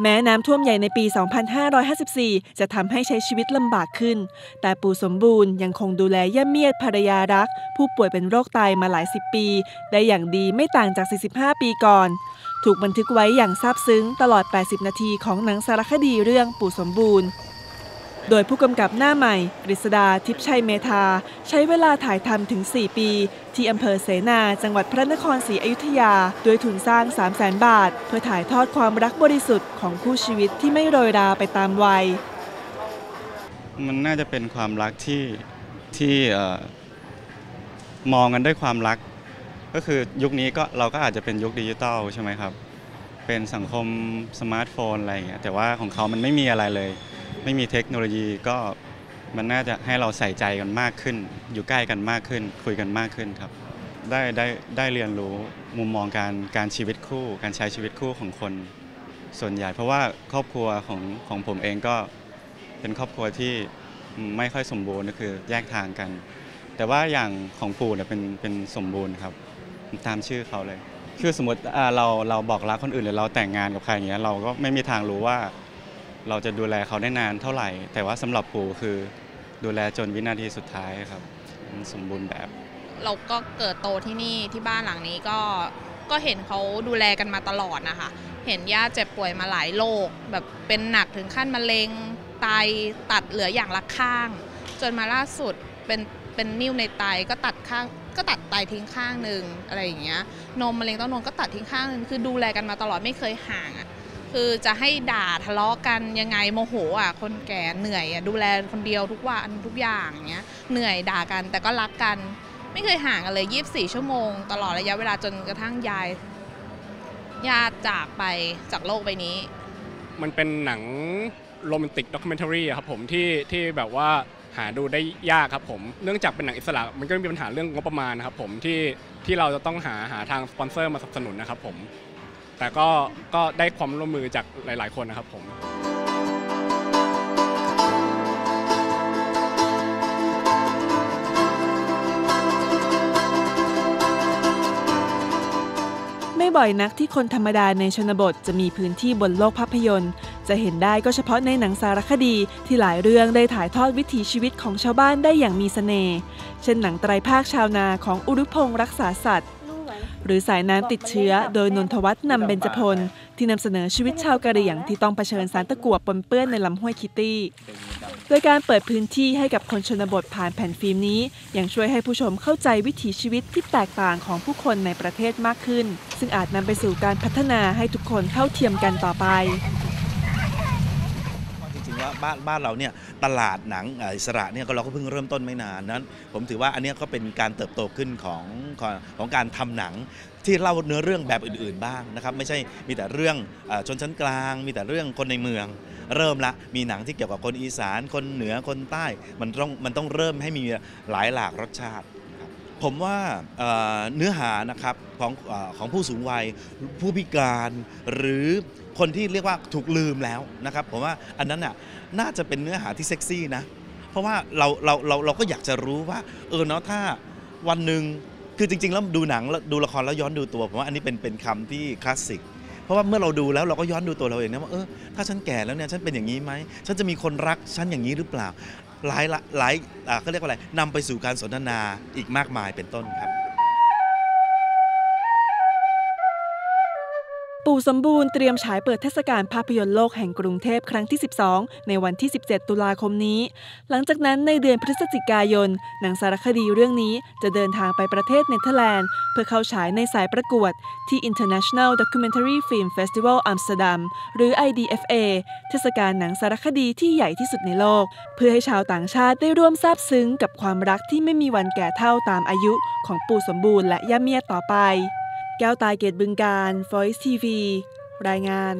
แม้น้ำท่วมใหญ่ในปี 2554 จะทำให้ใช้ชีวิตลำบากขึ้น แต่ปู่สมบูรณ์ยังคงดูแลย่าเมียดภรรยารัก ผู้ป่วยเป็นโรคไตมาหลายสิบปี ได้อย่างดีไม่ต่างจาก 45 ปีก่อน ถูกบันทึกไว้อย่างซาบซึ้งตลอด 80 นาทีของหนังสารคดีเรื่องปู่สมบูรณ์ โดยผู้กำกับหน้าใหม่ กฤษดาทิพชัยเมธา ใช้เวลาถ่ายทำถึง 4 ปี ที่อำเภอเสนาจังหวัดพระนครศรีอยุธยาด้วยทุนสร้าง 3 0 0แสนบาท เพื่อถ่ายทอดความรักบริสุทธิ์ของคู่ชีวิตที่ไม่โรยราไปตามวัย มันน่าจะเป็นความรักที่ที่มองกันด้วยความรัก ก็คือยุคนี้ก็เราก็อาจจะเป็นยุคดิจิตอลใช่ไหมครับ เป็นสังคมสมาร์ทโฟนอะไรอย่างเงี้ยแต่ว่าของเขามันไม่มีอะไรเลย ไม่มีเทคโนโลยีก็มันน่าจะให้เราใส่ใจกันมากขึ้น อยู่ใกล้กันมากขึ้น คุยกันมากขึ้นครับ ได้ได้ได้เรียนรู้มุมมองการการชีวิตคู่ การใช้ชีวิตคู่ของคน ส่วนใหญ่ เพราะว่าครอบครัวของของผมเองก็เป็นครอบครัวที่ไม่ค่อยสมบูรณ์ก็คือแยกทางกัน แต่ว่าอย่างของปู่เนี่ยเป็นเป็นสมบูรณ์ครับ ตามชื่อเขาเลย คือสมมติเราเราบอกรักคนอื่นหรือเราแต่งงานกับใครอย่างเงี้ยเราก็ไม่มีทางรู้ว่า เราจะดูแลเขาได้นานเท่าไหร่ แต่ว่าสำหรับปู่คือดูแลจนวินาทีสุดท้ายครับมันสมบูรณ์แบบ เราก็เกิดโตที่นี่ที่บ้านหลังนี้ก็ก็เห็นเขาดูแลกันมาตลอดนะคะ เห็นย่าเจ็บป่วยมาหลายโรคแบบเป็นหนักถึงขั้นมะเร็งไตตัดเหลืออย่างละข้าง จนมาล่าสุดเป็นเป็นนิ่วในไตก็ตัดข้างก็ตัดไตทิ้งข้างหนึ่งอะไรอย่างเงี้ยนมมะเร็งเต้านมก็ตัดทิ้งข้างนึงคือดูแลกันมาตลอดไม่เคยห่างอะ คือจะให้ด่าทะเลาะกันยังไงโมโหอะคนแก่เหนื่อยอะดูแลคนเดียวทุกวันทุกอย่างเงี้ยเหนื่อยด่ากันแต่ก็รักกัน ไม่เคยห่างกันเลย 24 ชั่วโมง ตลอดระยะเวลาจนกระทั่งยายญาติจากไปจากโลกใบนี้ มันเป็นหนังโรแมนติกด็อกเมนทารีครับผมที่ที่แบบว่าหาดูได้ยากครับผม เนื่องจากเป็นหนังอิสระมันก็มีปัญหาเรื่องงบประมาณนะครับผมที่ที่เราจะต้องหาหาทางสปอนเซอร์มาสนับสนุนนะครับผม แต่ก็ก็ได้ความร่วมมือจากหลาย ๆ คนนะครับผม ไม่บ่อยนักที่คนธรรมดาในชนบทจะมีพื้นที่บนโลกภาพยนตร์ จะเห็นได้ก็เฉพาะในหนังสารคดีที่หลายเรื่องได้ถ่ายทอดวิถีชีวิตของชาวบ้านได้อย่างมีเสน่ห์ เช่นหนังไตรภาคชาวนาของอุรุพงษ์รักษาสัตว์ หรือสายน้ำติดเชื้อ โดยนนทวัฒน์นำเบญจพล ที่นำเสนอชีวิตชาวกะเหรี่ยงที่ต้องเผชิญสารตะกั่วปนเปื้อนในลำห้วยคิตตี้ โดยการเปิดพื้นที่ให้กับคนชนบทผ่านแผ่นฟิล์มนี้ ยังช่วยให้ผู้ชมเข้าใจวิถีชีวิตที่แตกต่างของผู้คนในประเทศมากขึ้น ซึ่งอาจนำไปสู่การพัฒนาให้ทุกคนเท่าเทียมกันต่อไป ว่าบ้านบ้านเราเนี่ยตลาดหนังอิสระเนี่ยเราก็เพิ่งเริ่มต้นไม่นานนั้น ผมถือว่าอันนี้ก็เป็นการเติบโตขึ้นของของของการทำหนังที่เล่าเนื้อเรื่องแบบอื่นๆบ้างนะครับ ไม่ใช่มีแต่เรื่องอชนชั้นกลาง มีแต่เรื่องคนในเมือง เริ่มละมีหนังที่เกี่ยวกับคนอีสาน คนเหนือคนใต้มันต้องมันต้องเริ่มให้มีหลายหลากรสชาติ ผมว่าเนื้อหานะครับของของผู้สูงวัย ผู้พิการหรือคนที่เรียกว่าถูกลืมแล้วนะครับผมว่าอันนั้นน่ะน่าจะเป็นเนื้อหาที่เซ็กซี่นะเพราะว่าเราเราเราเราก็อยากจะรู้ว่าเออเนาะถ้าวันหนึ่งคือจริงๆแล้วดูหนังดูละครแล้วย้อนดูตัวผมว่าอันนี้เป็นเป็นคำที่คลาสสิกเพราะว่าเมื่อเราดูแล้วเราก็ย้อนดูตัวเราเองนะว่าเออถ้าฉันแก่แล้วเนี่ยฉันเป็นอย่างนี้ไหมฉันจะมีคนรักฉันอย่างนี้หรือเปล่า หลายหลายเขาเรียกว่าอะไรนำไปสู่การสนทนาอีกมากมายเป็นต้นครับ ปู่สมบูรณ์เตรียมฉายเปิดเทศกาลภาพยนตร์โลกแห่งกรุงเทพครั้งที่ 12 ในวันที่ 17 ตุลาคมนี้ หลังจากนั้นในเดือนพฤศจิกายน หนังสารคดีเรื่องนี้จะเดินทางไปประเทศเนเธอร์แลนด์ เพื่อเข้าฉายในสายประกวดที่ International Documentary Film Festival Amsterdam หรือ IDFA เทศกาลหนังสารคดีที่ใหญ่ที่สุดในโลก เพื่อให้ชาวต่างชาติได้ร่วมซาบซึ้งกับความรักที่ไม่มีวันแก่เท่าตามอายุของปู่สมบูรณ์และย่าเมียต่อไป แก้วตายเกตบึงการ Voice TV รายงาน